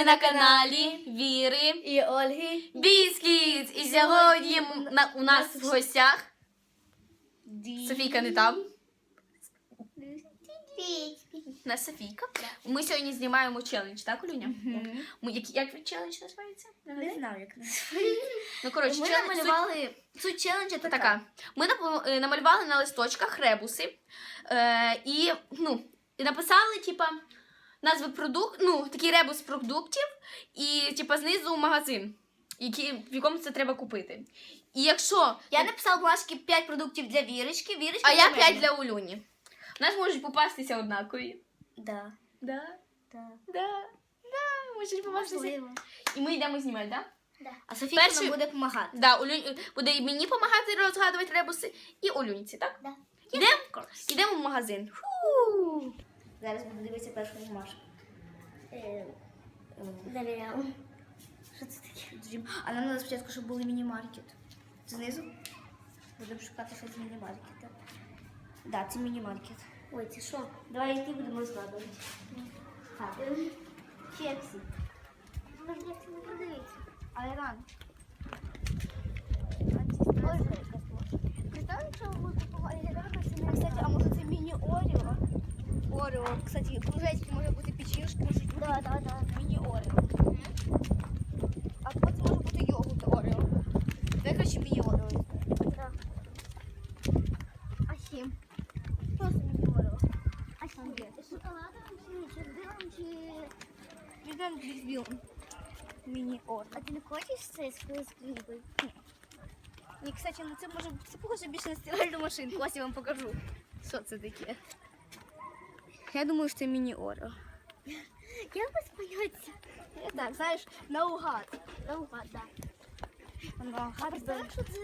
Ви на каналі Віри І Ольги. Біскіт! І сьогодні на- у нас в гостях Софійка не там. У нас Софійка. Ми сьогодні знімаємо челендж, так, Олюня? Ми, як, як челендж називається? Не знаю, як називається. Ну, коротше, Ми челендж- намалювали суть челенджа Така. така. Ми нап- е, намалювали на листочках ребуси е, і, ну, і написали, типа, назви продук... ну, такий ребус продуктів, і типа знизу магазин, який, в якому це треба купити. І якщо. Я написала бумажки 5 продуктів для Вірочки, Вірочки А я для 5 мене. для Улюні. У нас можуть попастися однакові. Да. Да, Да. да, да, можуть попастися. Можливо. І ми йдемо знімати, так? Да? А Софійка Перший- нам буде допомагати. Да, Улю... буде і мені допомагати розгадувати ребуси, і Олюнці, так? Да. Йдемо? Йдемо в магазин. Фу. Зараз буду дивитися першу бумажку. Довіряю. Що це таке? А нам треба спочатку, щоб були міні-маркет. Знизу? Будемо шукати щось з міні-маркета. Да, це міні-маркет. Ой, це що? Давай йти будемо розкладувати. Так. Чепсі. Може, як це не продається? Айран. Представте, якщо ви купували глядачка, це не Кстати, а може це міні-оріо? Оріо. Кстати, кружечки може бути печішки, може бути Да, да, да. міні-оріо. А потім може бути йогурт Оріо. Давай, коротше, міні-оріо. Да. А сім? Просто не говорю. А сім? Це шоколадом чи, чи білим, чи... Візьмемо з білим. Міні-оріо. А ти не хочеш це з з книгою? Ні, кстати, ну це може це похоже більше на стиральну машинку. Ось я вам покажу. Що це таке? Я думаю, що це міні-оріо. Я без поняття. Я так, знаєш, наугад. Наугад, да. А Наугад. представ, що це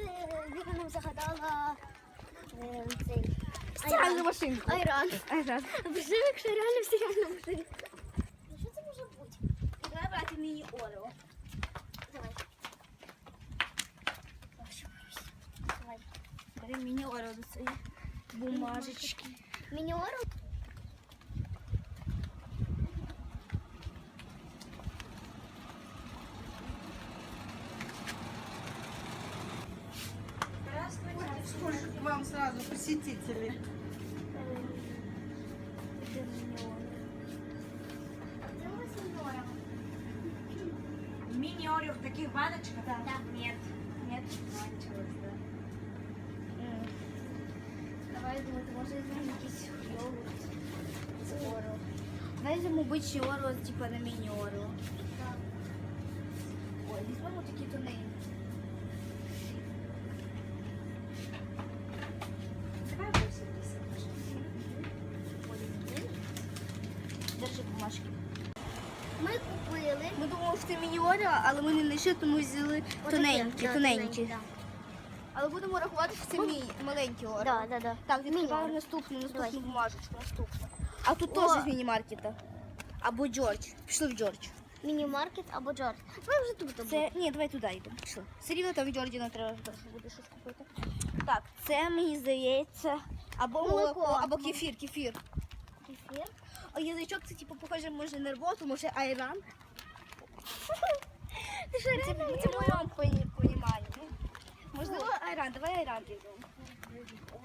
Віра нам загадала е, цей... Стиральну машинку. Айран. Айран. А представ, якщо реально стиральна машинка. Ну що це може бути? Давай брати міні-оріо. Давай. Ой, що боюсь. Давай. Бери міні-оріо до цієї бумажечки. Мініору? сразу посетителей? Мини-орех в таких баночках? Да. Нет. Нет? Кончилось, да. Давай думати, може візьмемо якийсь йогурт з Орео. Давай візьмемо бичі Орео, типа на міні-Орео. Ой, візьмемо такі тоненькі. Купили. Ми думали, що це міні-Орео, але ми не знайшли, тому взяли тоненькі, тоненькі. Але будемо рахувати, що це мій маленький Орео. Да, да, да. Так, відкриваємо наступну, наступну бумажечку, наступну. А тут О. теж з міні-маркета. Або Джордж. Пішли в Джордж. Міні-маркет або Джордж. Ми вже тут Це ні, давай туди йдемо. Пішли. Все рівно там в Джорді нам треба буде щось купити. Так, це мені здається. Або молоко, Молоко. або кефір, кефір. Кефір. А язичок це типу похоже, може на рвоту, може айран. Ти що, Це, це в моєму. Можливо, айран. Давай айран візьмемо.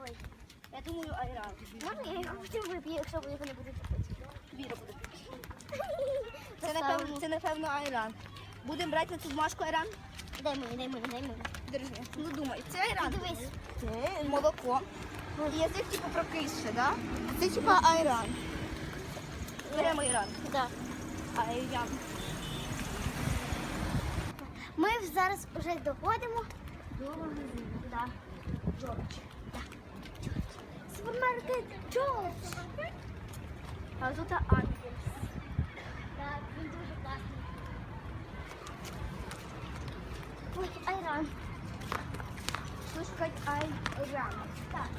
Ой. Я думаю, айран. Можна я його потім вип'ю, якщо його не будете пити? Віра буде пити. Це напевно, це напевно айран. Будемо брати на цю бумажку айран? Дай мені, дай мені, дай мені. Держи. Ну думай, це айран. Дивись. Це молоко. І язик типу прокисше, да? А це типу айран. Беремо айран. Да. Айран. Ми зараз вже доходимо до магазину. Да. Джордж. Супермаркет Джордж. А тут ангел. Так, він дуже класний. Ой, айран. Шукать айран. Так,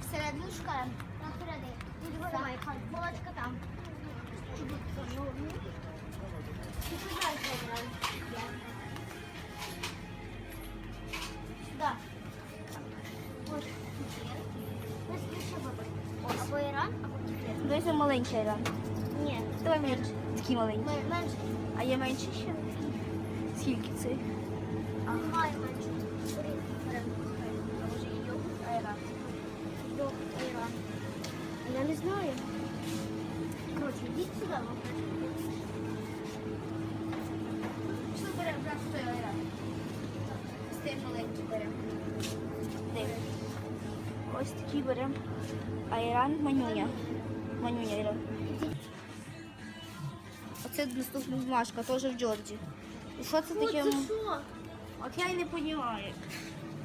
Всередину шукаємо. його немає. Молочка там. Сюди далі айран. Сюди. Ось кефір. Ось ще вибір. Або айран, або кефір. Давай це маленький айран. Ні. Давай мені. такий маленький. Мен- Менше. А є менше ще? Скільки цей? Немає менше. Бери, бери. І айран. Йогурт айран. Я не знаю. Коротше, йдіть сюди. вам Що Цей маленький беремо. Ось такий беремо. Айран манюня. Манюня айран. Оце наступна бумажка, теж в Джорджі. І що це таке? Це що? От я й не розумію.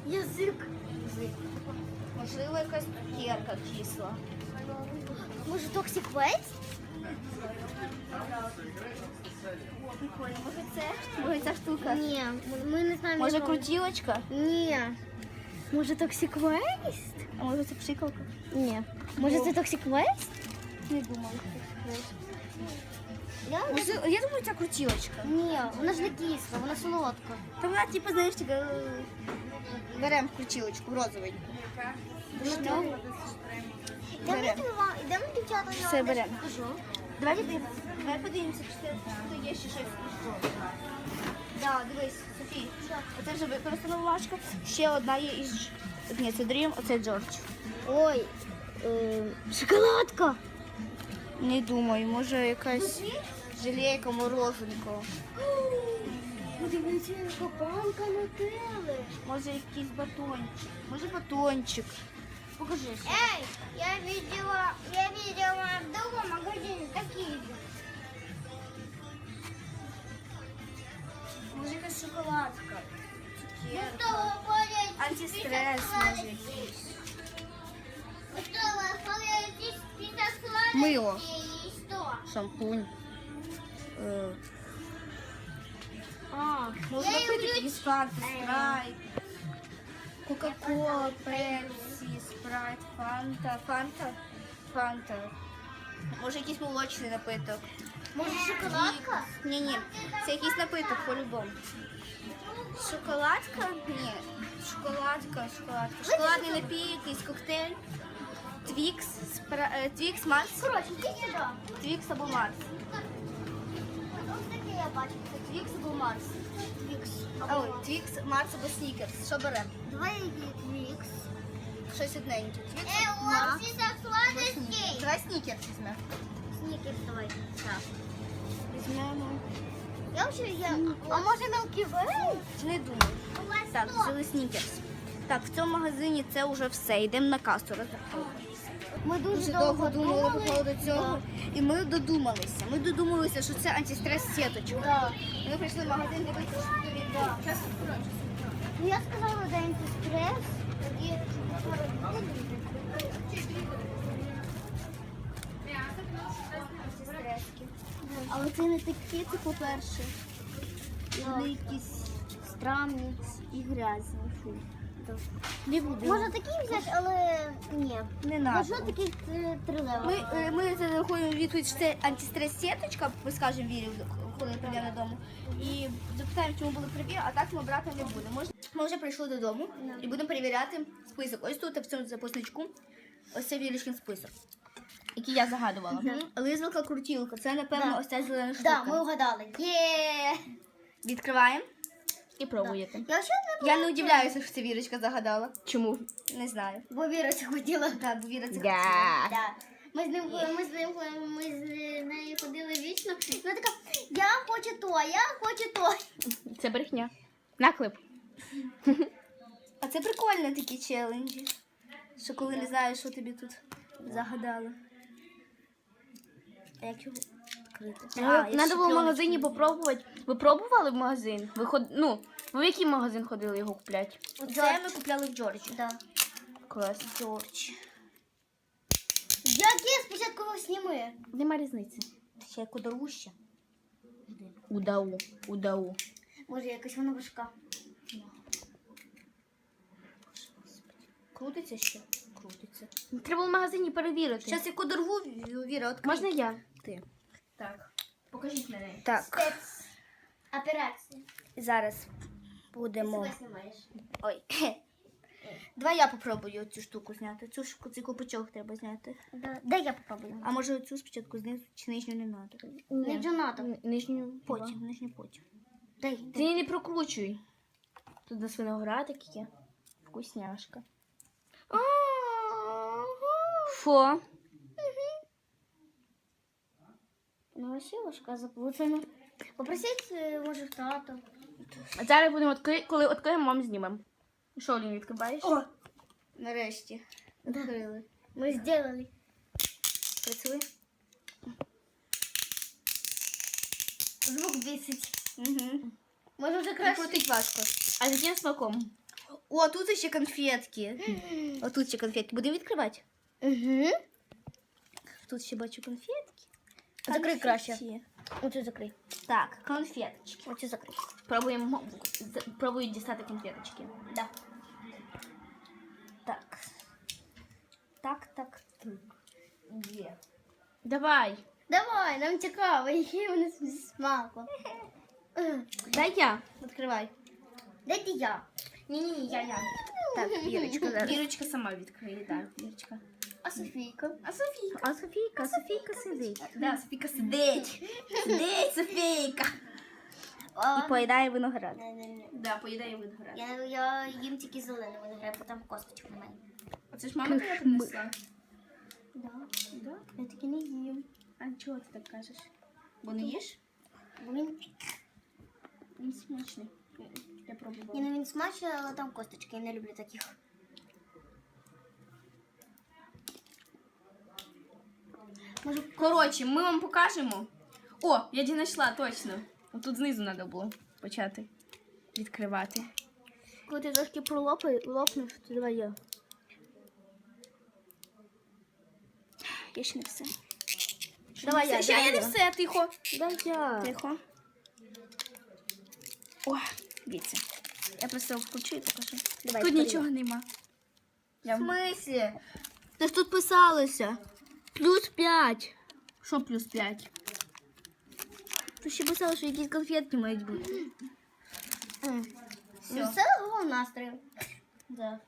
Язик. Можливо, якась цукерка кисла. Може, Toxic Waste? Прикольно, може це? Може ця штука? Ні, ми не знаємо. Може якого. крутілочка? Ні. Може, Toxic Waste? А може це пшикалка? Ні. Може, це Toxic Waste? Не думала. Я Може, я думаю, це крутілочка. Ні, вона ж не кисла, вона солодка. Та вона, типу, знаєш, така... Беремо крутілочку розовеньку. Берем. йдемо, дівчата, я вам дещо покажу. Давайте дивимося. Давай подивимося, чи це є ще щось із Да, дивись, Софій. Оце вже використана бумажка. Ще одна є із... Ні, це Дрім, оце Джордж. Ой, е, шоколадка. Не думаю, може якась желейка, морозенька. Подивіться, яка банка нутелли. Може якийсь батончик. Може батончик. Покажи. Эй, я видела, я видела в другом магазине такие же. Може якась шоколадка. Ну что, более Антистрес може якийсь. Ну что, более список сладостей Мыло. и что? Шампунь. Е, А, Можна Я пити люблю- якісь фанти, спрайт. Кока-кола, пепсі, спрайт, фанта, фанта, фанта. Може якийсь молочний напиток. может шоколадка? Ні, ні, це якийсь напиток по-любому. Шоколадка? Ні. Шоколадка, шоколадка. Шоколадний напій, якийсь коктейль. Твікс, спра... е, Твікс, Марс. Короче, иди сюда. Твікс або Марс. Ось таке я бачу. Це Твікс або Марс. Твікс. А, ой, Твікс, Марс або Снікерс. Що беремо? Давай Твікс. Щось одненьке. Е, вас список сладостей. Давай снікерс візьмемо. Сникерс давай. Так. Візьмемо. Я вообще, я... А може Milky Way? Не думаю. У вас Так, взяли снікерс. Так, в цьому магазині це вже все. Йдемо на касу розраховуватися. Ми дуже, Дуже довго думали по поводу цього. І ми додумалися. Ми додумалися, що це антистрес сіточка. Да. Ми прийшли в магазин дивитися, що тобі да. Зараз Ну я сказала, де антистрес. І... антистрески. Але це не такі, це по-перше. Вони якісь странні і грязні. Фу. Не буде. Можна такі взяти, але ні. Не Можна надо. таких три, три лева. Ми, е, ми зарахуємо відповідь, що це антистрес сіточка, ми скажемо Вірі, коли прийдемо додому. І запитаємо, чому були праві, а так ми брати не будемо. Може, Ми вже прийшли додому і будемо перевіряти список. Ось тут в цьому записничку ось це Вірішкин список, який я загадувала. Лизалка крутілка. Це, напевно, Да. ось ця зелена штука. Да, ми угадали. Є! Відкриваємо і пробуєте. Я ще не Я не удивляюся, що це Вірочка загадала. Чому? Не знаю. Бо Віра це хотіла. Так, бо Віра це Да. хотіла. Да. Ми з ним ми з ним ми з нею ходили вічно. І Вона така, я хочу то, я хочу то. Це брехня. Наклеп. А це прикольно такі челенджі. Що коли не знаєш, що тобі тут загадали. А як його відкрити? Треба якщо було в магазині попробувати. Ви пробували в магазин? Ви ход... Ну, ви в який магазин ходили його купляти? Це ми купляли в Джорджі. Да. Клас. Джордж. Яке спочатку його сніми? Нема різниці. Ще як дорожче. Удау. Удау. Може, якась вона важка. Крутиться ще? Крутиться. Треба в магазині перевірити. Зараз яку дорогу Віра відкрий. Можна я? ти? Так. Покажіть на неї. Так. Операція. Зараз будемо. Себе знімаєш. Ой. Давай я попробую цю штуку зняти. Цю штуку, цей копачок треба зняти. Да. Дай я попробую. А може оцю спочатку знизу чи нижню не треба? Не надо. Нижню потім, нижню потім. Дай, Ти дай. її не прокручуй. Тут на виноградик є. Вкусняшка. Фо. Ну, Василушка заплутана. Попросіть, е, може, в тата. А зараз будемо відкри... коли відкриємо, вам знімемо. Що, Олінь, відкриваєш? О! Нарешті. Відкрили. Ми зробили. Працює? Звук бісить. Угу. Може вже краще. Крутить важко. А з яким смаком? О, тут ще конфетки. О, тут ще конфетки. Будемо відкривати? Угу. Тут ще бачу конфетки. Закрий краще. Конфетки. Оцю закрий. Так, конфеточки. Оцю закрий. Пробуємо з- пробують дістати конфеточки. Да. Так. Так, так, так. Є. Давай. Давай, нам цікаво, які вони зі смаком. Е, Дай я. Відкривай. Дайте я. Ні-ні, я, я. Так, Вірочка зараз. Вірочка сама відкриє, так, Вірочка. А Софійка? А Софійка? А Софійка, Софійка сидить. Да, Софійка сидить. Сидить, Софійка. І поїдає виноград. Да, поїдає виноград. Я, я їм тільки зелений виноград, бо там косточок немає. А це ж мама тебе принесла? Да. Да? Я таки не їм. А чого ти так кажеш? Бо не їш? Бо він, Він смачний. Я ні, ну він смачний, але там косточки, я не люблю таких. Коротше, ми вам покажемо. О, я знайшла, точно. Тут знизу треба було почати відкривати. Коли ти трошки пролопаєш, лопнеш, то давай я. Я ще не все. Давай я, Ще я не все, тихо. Дай я. Тихо. О, дивіться. Я просто включу і покажу. Давай, Тут нічого нема. В смислі? Ти ж тут писалося. Плюс 5. Що плюс 5? Тут ще писало, що якісь конфетки мають бути. Ну, Все голову настрою. Да.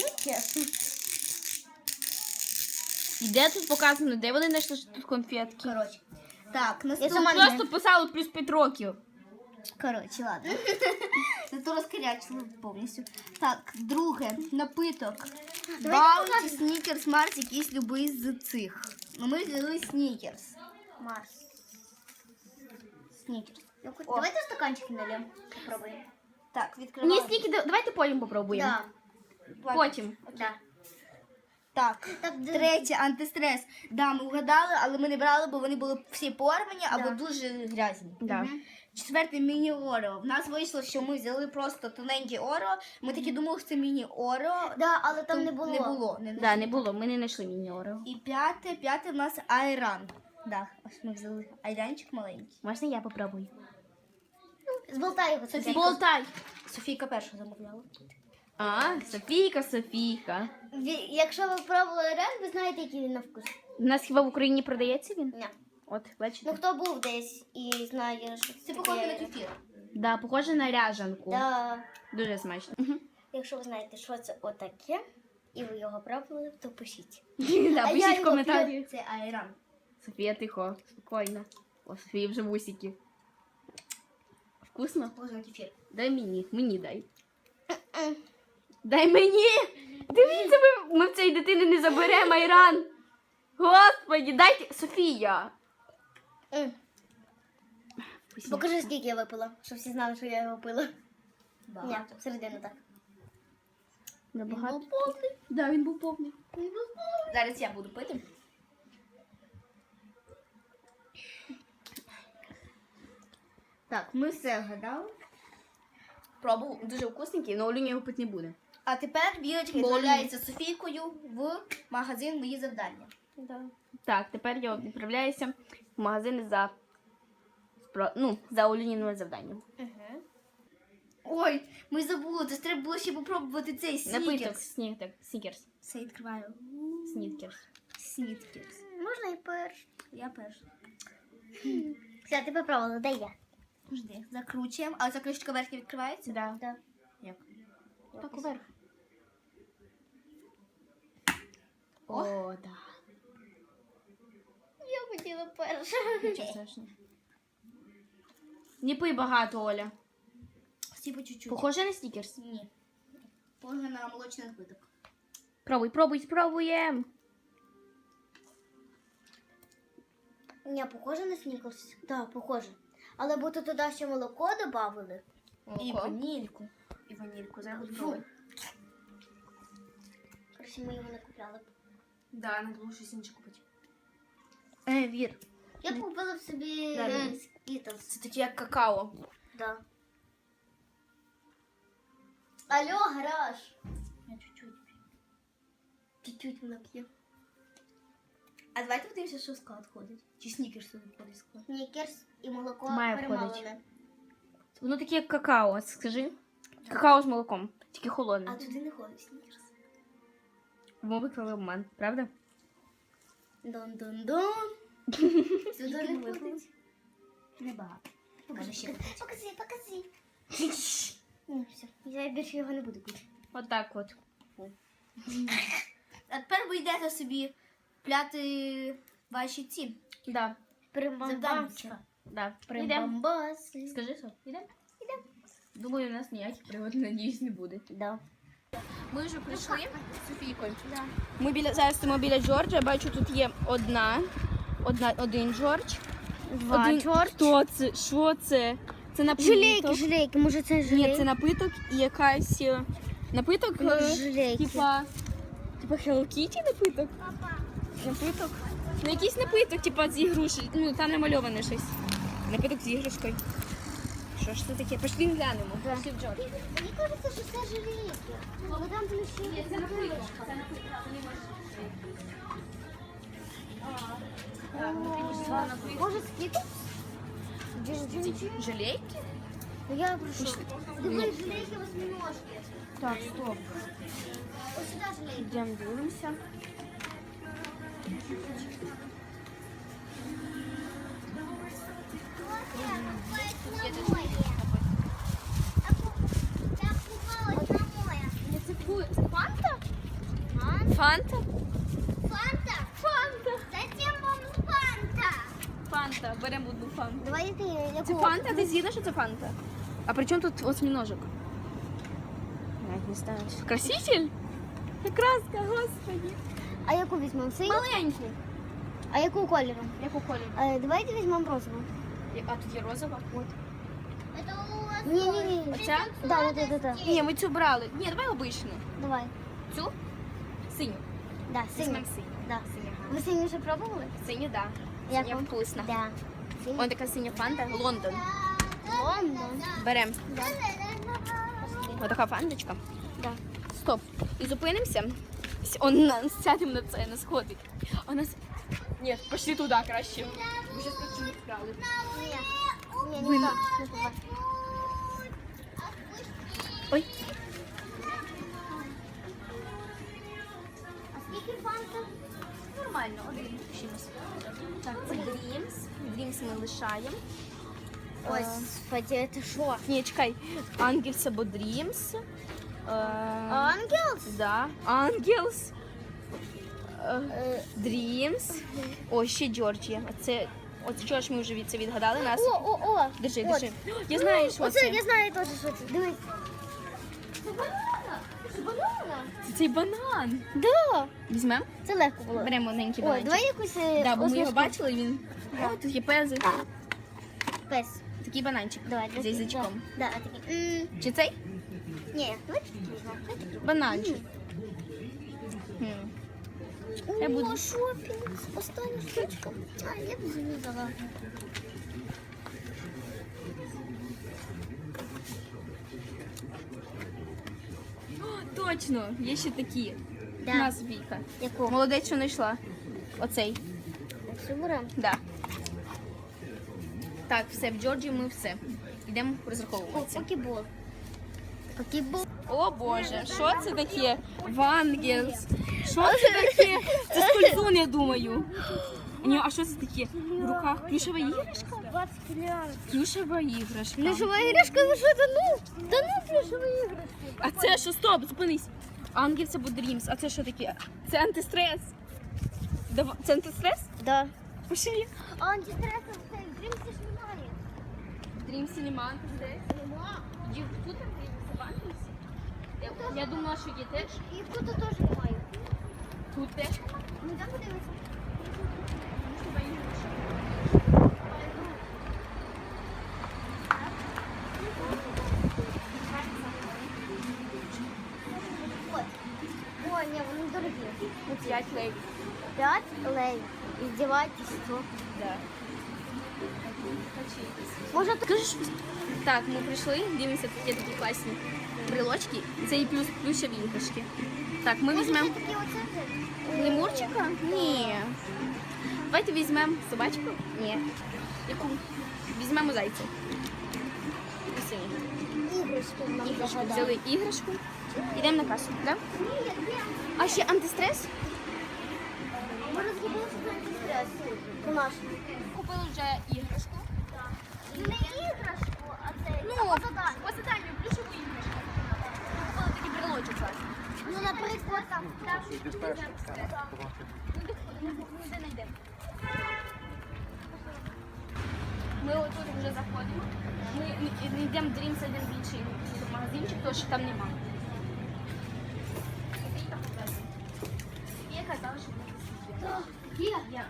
Ну, чесно. І де тут показано, де вони знайшли що тут конфетки? Коротше. Так, Я наступне. сама Просто писало плюс 5 років. Коротше, ладно. Це то розкарячило повністю. Так, друге, напиток. Баунті, снікерс, Марс, якийсь любий з цих. Ну ми взяли снікерс. Марс. Снікерс. Ну, Давайте стаканчики налємо. Попробуємо. Так, Ні, відкриваємо. стільки, давайте потім попробуємо. Да. Потім. Да. Так, Так, де- третє, антистрес. Да, ми вгадали, але ми не брали, бо вони були всі порвані або Да. дуже грязні. Да. Четверте міні Орео. В нас вийшло, що ми взяли просто тоненькі Орео. Ми такі думали, що це міні Орео. Да, але там не було. Не було. Не Да, не було, ми не знайшли міні-орео. І п'яте, п'яте в нас айран. Да, ось ми взяли айранчик маленький. Можна я попробую? Зболтай його. Софійка. Болтай. Софійка перша замовляла. А, Софійка, Софійка. Ві- Якщо ви пробували рен, ви знаєте, який він на вкус. У нас хіба в Україні продається він? Ні. От, бачите? Ну хто був десь і знає, що Це таке похоже на рен. кефір. Да, похоже на ряжанку. Да. Дуже смачно. Якщо ви знаєте, що це отаке, і ви його пробували, то пишіть. Да, А я пишіть в його коментарі. Це айран. Софія, тихо, спокійно. О, Софії вже вусики. Вкусно? Похоже на кефір. Дай мені, мені дай. Дай мені! Дивіться, ми, ми в цієї дитини не заберемо айран. Господі, дайте. Софія. М. Покажи, скільки я випила, щоб всі знали, що я його пила. Ні, Багато. всередину так. Набагато. був повний. Да, він був повний. Зараз я буду пити. Так, ми все вгадали. Пробував дуже вкусненький, але Олюня його пити не буде. А тепер Бо відправляється з Софійкою в магазин мої завдання. Так, тепер я відправляюся в магазин за, ну, за Олюніним завданням. Угу. Ой, ми забули, це ж треба було ще попробувати цей Напиток снікерс. снікерс. Це відкриваю. Снікерс. Снікерс. Можна і перш. Я перша. Все, ти попробувала, дай я. Жди, закручуємо. А ця кришечка верхня відкривається? Да. Да. Як? Так, уверх. О, да. Хотіла перша. Нічого страшного. Не пий багато, Оля. Всі по чуть-чуть. Похоже на снікерс? Ні. Похоже на молочний напиток. Пробуй, пробуй, спробуємо. Ні, похоже на снікерс. Так, похоже. Але будто туди ще молоко додали. І ванільку. І ванільку. Зараз спробуй. Короче, ми його не купляли. Да, треба було щось інше купити. Е, вір. Я б купила б собі Да, е, да. скітлс. Це таке як какао. Да. Алло, гараж. Я чуть-чуть п'ю. Чуть-чуть вона п'є. А давайте подивимося, що в склад ходить. Чи снікерс туди входить в склад? Снікерс і молоко Має перемалене. входить. Воно таке як какао, скажи. Какао з молоком, тільки холодне. А туди не ходить снікерс. Ми виклали обман, правда? Дон-дон-дон. Сюди не ходить. Небагато. Покажи ще. Покажи, покажи. Ні, все. Я більше його не буду купити. Отак от. А тепер ви йдете собі пляти ваші ці. Да. Примбамбамчика. Да. Йдемо. Скажи, що? Йдемо? Йдемо. Думаю, у нас ніяких пригод, надіюсь, не буде. Да. Ми вже прийшли з Софійкою. Ми біля зараз стоїмо біля Джорджа. Бачу, тут є одна, одна один Джордж. один... Хто це? Що це? Це напиток. Жилейки, жилейки, може це Ні, це напиток і якась е, напиток. Е, жилейки. Типа. Типа Hello Kitty напиток. Напиток. Ну якийсь напиток, типа з ігрушки. Ну там намальоване щось. Напиток з іграшкою. Що ж це таке? Пішли глянемо. Да. Пішли в Джордж. Мені кажеться, що це жилейки. Там плюші. Це напиток. Це напиток. Може скіти? Джин-джин-джин. Жалейки? Ну я прошу. Дивись, жилейки восьминожки. Так, стоп. Ось сюди жилейки. Йдемо дивимося. Це фанта? Фанта? Фанта. Фанта. Зачем вам фанта? Фанта. Беремо одну фанту. Давай ти яку? Це фанта? Ти з'їдеш, що це фанта? А при чому тут осьміножок? Навіть не знаю. Краситель? Краска, господи. А яку візьмемо? Цей? Маленьку. А яку кольору? Яку кольору? Е, давайте візьмемо розову. А тут є розова? От. Ні, ні, ні. Оця? Да, да, да, да. Ні, ми цю брали. Ні, давай обичну. Давай. Цю? Синю. Да, синю. Візьмемо синю. Да. Синя. Ви синю вже пробували? Синя, да. Як Синя вам? вкусна. Да. Ось така синя фанта. Лондон. Лондон. Берем. Да. Отака така фанточка. Да. Стоп. І зупинимося. Он нас сядемо на це, на сходи. А нас... Ні, пішли туди краще. Ми зараз не вкрали. Ні, ні, ні. Ми лишаємо. Е, Господи, що? Ні, чекай. Ангельс або Dreams. Е, Ангелс? Да. Ангелс. Е, Е, О, ще Джорджія. Оце, от що ж ми вже від це відгадали нас. О, о, о. Держи, От. держи. Я знаю, що Оце, це. я знаю теж, що це. Дивись. Це банана. Це банана. Це цей банан. Да. Візьмемо? Це легко було. Беремо маленький бананчик. давай якусь Да, бо ми його бачили, він. О, тут є пези. Пес. Такий бананчик. Давай, З язичком. Да, да, такий. М, Чи цей? Ні, давай візьмемо. Бананчик. Я буду- О, шопінг. Остання штучка. А, я б зав'язала. Точно, є ще такі. Да. На Софійка. Яку? Молодець, що знайшла. Оцей. Все беремо. Да. Так, все, в Джорджії ми все. Йдемо розраховуватися. покебол. Покебол. О Боже, що це таке? Вангелс. Що це таке? Це скользун, я думаю. Ні, а що це таке? В руках плюшева іграшка? 20 миллиардов. Плюшева іграшка. Ну что это ну? Да ну плюшевая игрушка. А це що? Стоп, зупинись. Ангельс або Дрімс. А це що таке? Це антистрес. Це антистрес? Да. Пошли. А антистрессов стоит, Гримси снимает. Дрімс нема антистрес. Ді- Тут антистрес в Ангельсі? Я, я думала, що є теж. И кто-то тоже снимает. Тут теж. Ну да, подивися. Ой, не, вони дорогі. Ну, 5 лей. 5 лей. Издевайтесь, что? Да. Може, ти... Так, ми прийшли, дивимося, тут є такі класні брелочки. Це і плюс плюшеві іграшки. Так, ми візьмемо лемурчика? Ні. Давайте візьмемо собачку? Ні. Яку? Візьмемо зайця. Нам Іграшку. Взяли іграшку. Йдемо на касу, так? Ні. А ще антистрес? Ми розробили собі антистрес. Домашній. Купили вже іграшку. Не іграшку, а це Ну, а задання. по заданню плюшеву іграшку. Купили такий брелочок класний. Ну, наприклад, там. Ніде не йдемо. Ми отут вже заходимо. Ми йдемо Dreams один в інший магазинчик, тому що там нема.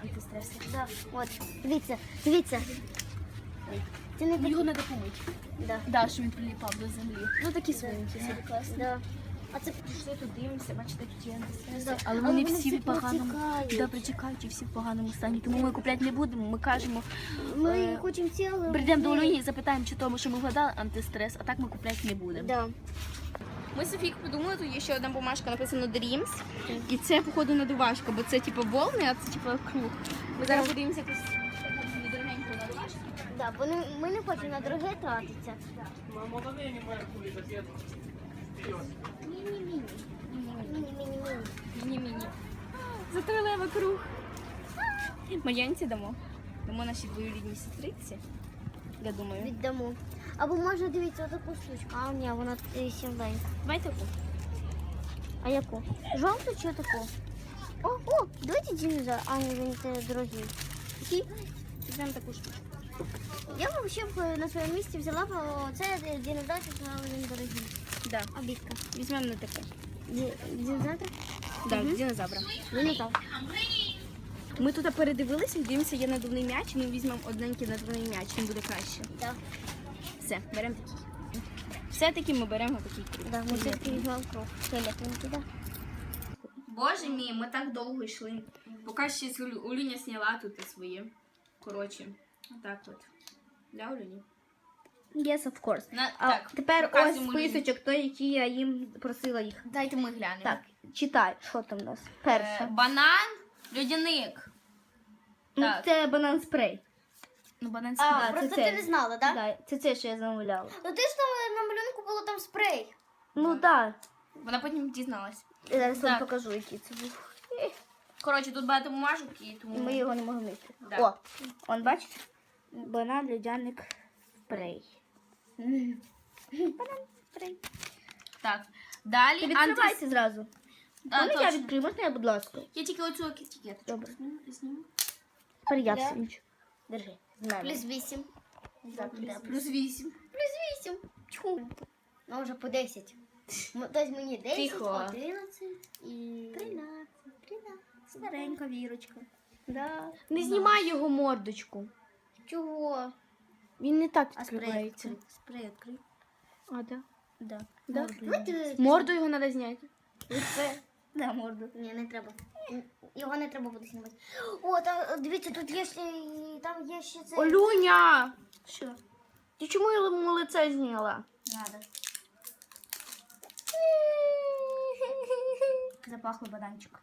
Є? я. Да. От, дивіться, дивіться. Це не такі. Його треба помити. Да. Да, що він приліпав до землі. Ну такі свинки, собі класні. Да. А це Пішли тут дивимося, бачите, тут є. Да. Але вони вони всі в поганому да, протікають і всі в поганому стані. Тому ми купляти не будемо. Ми кажемо, ми Е, хочемо цілу. прийдемо до Олюні і запитаємо, чи тому, що ми вгадали антистрес, а так ми купляти не будемо. Да. Ми з Софійк подумали, тут є ще одна бумажка, написано Dreams. І це, походу, надувашка, бо це типу волни, а це типу круг. Ми зараз подивимося якусь таку недорогеньку надувашку. Да, бо не- ми не хочемо на дороге тратитися. Міні-міні. Міні-міні-міні. Міні-міні. За три лева круг. Мар'янці дамо. Дамо нашій двоюрідній сестриці. Я думаю. Віддамо. Або може дивіться отаку штучку. А ні, вона сімбень. Давайте таку. А яку? Жовту чи таку? О, о, давайте динозавр. А, ні, він це дорогий. Візьмемо таку штуку. Я б ще б на своєму місці взяла б це динозавр, але він дорогий. Да. Обідка. Візьмемо на таке. Ді- Динозавр? Да, динозавра. Динозавр. Ми тут передивилися, дивимося, є надувний м'яч, ми візьмемо одненький надувний м'яч, він буде краще. Так. Все, беремо такий. Все-таки ми беремо такий круг. Да, ми все-таки візьмемо круг. Фіолетовенький, да. Боже мій, ми так довго йшли. Поки ще з Олюня зняла тут своє. Коротше, отак от. Для Олюні. Yes, of course. На, А так, тепер ось показуємо списочок, той, який я їм просила їх. Дайте ми глянемо. Так, читай, що там у нас. Е, Перше. банан, льодяник. Ну, так. це банан спрей. Ну, банан А, Да, просто це ти не знала, так? Да, це те, що я замовляла. Ну ти ж на, на малюнку було там спрей. Ну так. Вона потім дізналась. Я зараз вам Так. покажу, який це був. Коротше, тут багато бумажок і тому. ми його не могли знайти. Да. О, он бачите? Банан льодяник спрей. Банан спрей. Так. Далі Ти антис- відкривайся зразу. Да, Можна я точно. відкрию, можна я, будь ласка? Я тільки оцю етикеточку Добре. зніму. зніму. Тепер я Для- всунчу. Держи. З мене. Плюс 8. Да, плюс Плюс вісім. Плюс 8. Чу. Ну вже по 10. М- Тобто мені 10, Тихо. 11 і 13. 13. Старенька вірочка. Да. Не знімай його мордочку. Чого? Він не так А спрей відкривається. відкрий. Спрей відкрий. А, да. Да. Да. Морду його треба зняти. Лице. Да, морду. Ні, не треба. М, Його не треба буде знімати. О, там, дивіться, тут є ще, там є ще це. Олюня! Що? Ти чому йому лице зняла? Надо. Запахло бананчик.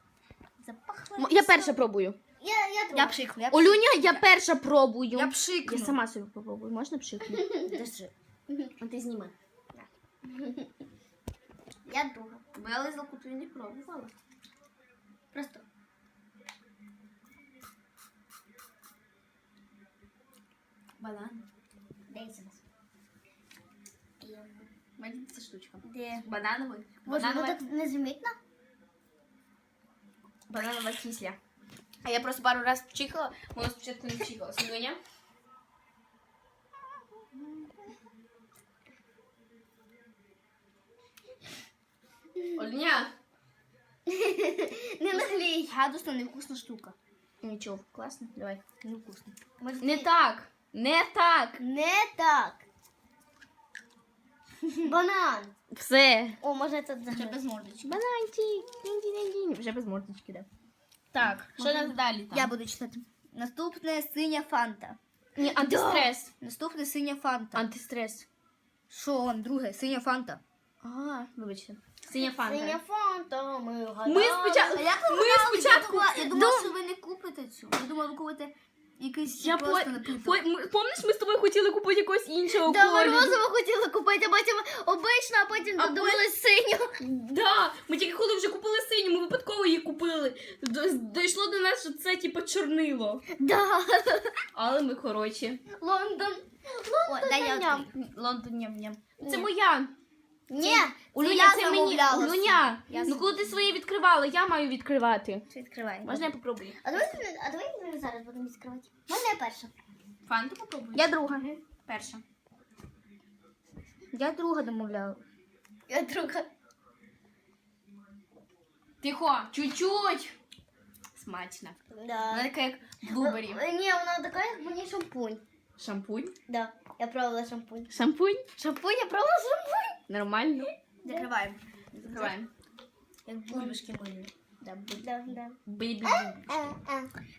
Запахло. М- Я перша пробую. Я, я, Я пшикну. Я, Олюня, я перша пробую. я пшикну. Я сама собі попробую. Можна пшикнути? Держи. А ти зніми. Я друга. Бо я лизалку твою не пробувала. Просто. Банан. Дивіться нас. Мені це штучка. Де? Банановий. Боже, ну Бананова, так незамітно. бананова кисля. А я просто пару раз вчихала, воно спочатку не вчихала. Слюня. Одня. Не наглій. Гадусно невкусна штука. Нічого, класно, давай. Невкусно. Не так. Не так. Не так. Банан. Все. О, може це вже без мордочки. Бананчик. Дінь-дінь-дінь. Вже без мордочки, да. Так, що нас далі там? Я буду читати. Наступне синя фанта. Ні, антистрес. Наступне синя фанта. Антистрес. Що он, друге, синя фанта. Ага, вибачте. Синя фанта. Синя фанта, ми вгадали. Ми спочатку, ми спочатку, Я думала, що ви не купите цю. Я думала, ви купите якийсь я по, просто по, ми- помниш, ми з тобою хотіли купити якогось іншого Да, кольору? морозиво хотіла купити, а потім обично, а потім А додумалась синю. Да, ми тільки коли вже купили синю, ми випадково її купили. До- Дійшло до нас, що це типу чорнило. Да. Але ми коротше. Лондон. О, дай я Ням. відкрию. Лондон ням-ням. Це моя. Ні, це Люня, це мені. замовляла. У Я Ну коли ти своє відкривала, я маю відкривати. Відкривай. Можна я попробую? А давай, а давай ми зараз будемо відкривати. Можна я перша? Фанту попробую? Я друга. перша. Я друга домовляла. Я друга. Тихо, чуть-чуть. Смачно. Вона Да. така як блубері. Ні, вона така, як мені шампунь. Шампунь. Да, я пробувала шампунь. Шампунь? Шампунь, я пробувала шампунь. Нормально. Закриваємо. Закриваємо. Як бульбашки мої. Да, Да, да. бейбі.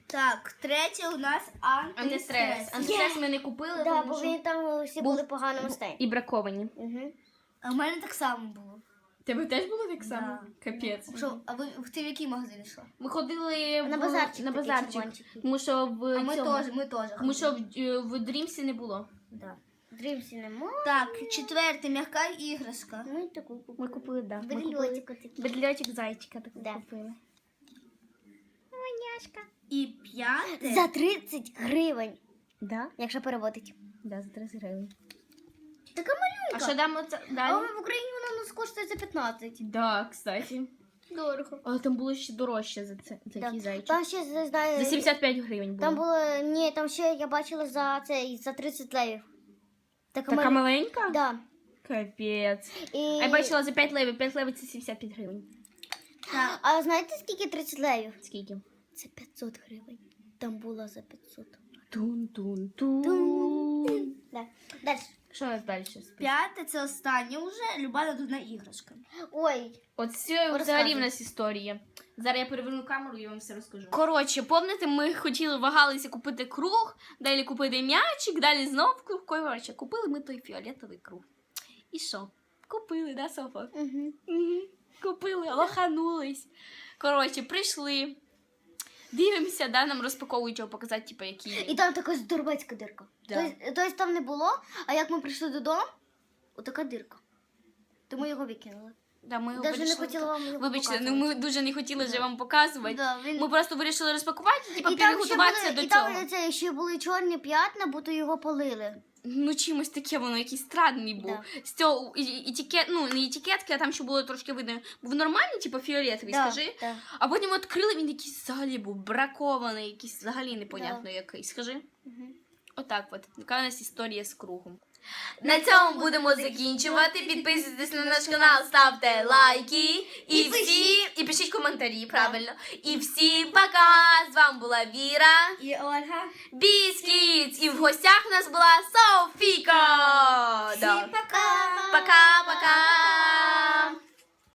Так, третє у нас Антистрес. Антистрес ми не купили, Да, тому бо що... вони там всі були в поганому стані. І браковані. Угу. А в мене так само було. Тебе теж було так само? Капець. Що, а ви ти в який магазин йшла? Ми ходили На в- базарчик на такий базарчик. Тому що в А ми цьому- теж, ми теж. Тому що в, е, в Дрімсі не було. Да. Дрімсі нема. Так, четверте, м'яка іграшка. Ми таку купили. Ми купили, да. Ми купили бедльотик зайчика такий Да. купили. І п'яте. За 30 гривень, Да? якщо переводить. Да, за 30 гривень. Така малюнка. А що дамо це А далі? в Україні вона у нас коштує за 15. Да, кстати. Дорого. Але там було ще дорожче за це за Да. такий зайчик. Там ще за- знаю. За 75 гривень було. Там було. Ні, там ще я бачила за це за 30 левів. Така, Така малю- маленька? Да. Капець. І... А я бачила за 5 левів. 5 левів це 75 гривень. Так. А знаєте скільки 30 левів? Скільки? Це 500 гривень. Там було за 500. Тун-тун-тун. Да. Далі. Що у нас далі? П'яте це останнє вже люба надувна іграшка. Ой, От це взагалі в нас історія. Зараз я переверну камеру і вам все розкажу. Коротше, пам'ятаєте, ми хотіли вагалися купити круг, далі купити м'ячик, далі знов круг. Коротше, купили ми той фіолетовий круг. І що? Купили, да, Софа? угу. Угу. Купили, лоханулись. Коротше, прийшли. Дивимося, да, нам розпаковують його показати, типу, які. І там така здоровецька дирка. Да. Тобто, тобто там не було, а як ми прийшли додому, отака дирка. Тому його викинули. Да, ми його Навіть не вирішили хотіла вам його Вибачте, ну показувати. ми дуже не хотіли вже вам показувати. Да, він... Ми просто вирішили розпакувати, типу, І там, ще підготуватися були, до і цього. там це, ще були чорні п'ятна, бо то його полили. Ну, чимось таке воно якийсь странний був. Да. З цього і- етикет, ну, не етикетки, а там ще було трошки видно. Був нормальний, типу фіолетовий, Да, скажи. да. А потім відкрили, він якийсь взагалі був бракований, якийсь взагалі непонятно який. Скажи. Мгм. Отак от. Така у нас історія з кругом. На цьому будемо закінчувати. Підписуйтесь на наш канал, ставте лайки. І всі, і пишіть коментарі, правильно. І всім пока! З вами була Віра. І Ольга. Біскіт! І в гостях у нас була Софіка! Всім пока! Пока-пока!